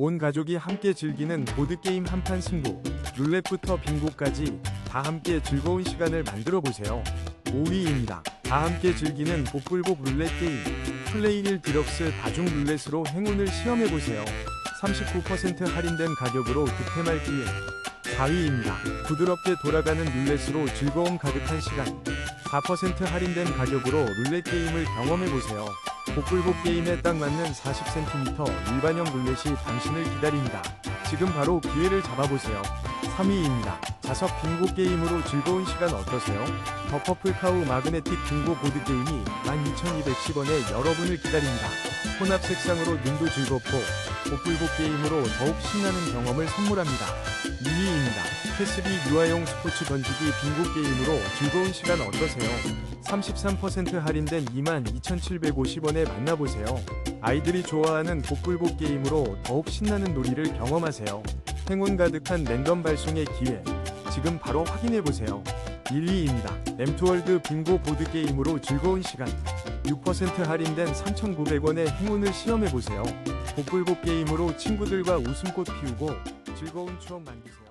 온 가족이 함께 즐기는 보드게임 한판 승부, 룰렛부터 빙고까지 다 함께 즐거운 시간을 만들어 보세요. 5위입니다. 다 함께 즐기는 복불복 룰렛 게임, 플레이 1 디럭스 다중 룰렛으로 행운을 시험해 보세요. 39% 할인된 가격으로 득템할 기회. 4위입니다. 부드럽게 돌아가는 룰렛으로 즐거움 가득한 시간. 4% 할인된 가격으로 룰렛 게임을 경험해 보세요. 복불복 게임에 딱 맞는 40cm 일반형 룰렛이 당신을 기다립니다. 지금 바로 기회를 잡아보세요. 3위입니다. 자석 빙고 게임으로 즐거운 시간 어떠세요? 더 퍼플카우 마그네틱 빙고 보드 게임이 12,210원에 여러분을 기다립니다. 혼합 색상으로 눈도 즐겁고 복불복 게임으로 더욱 신나는 경험을 선물합니다. 2위입니다. 패스비 유아용 스포츠 던지기 빙고 게임으로 즐거운 시간 어떠세요? 33% 할인된 22,750원에 만나보세요. 아이들이 좋아하는 복불복 게임으로 더욱 신나는 놀이를 경험하세요. 행운 가득한 랜덤 발송의 기회. 지금 바로 확인해보세요. 1위입니다. 엠투월드 빙고 보드 게임으로 즐거운 시간. 6% 할인된 3,900원의 행운을 시험해보세요. 복불복 게임으로 친구들과 웃음꽃 피우고 즐거운 추억 만드세요.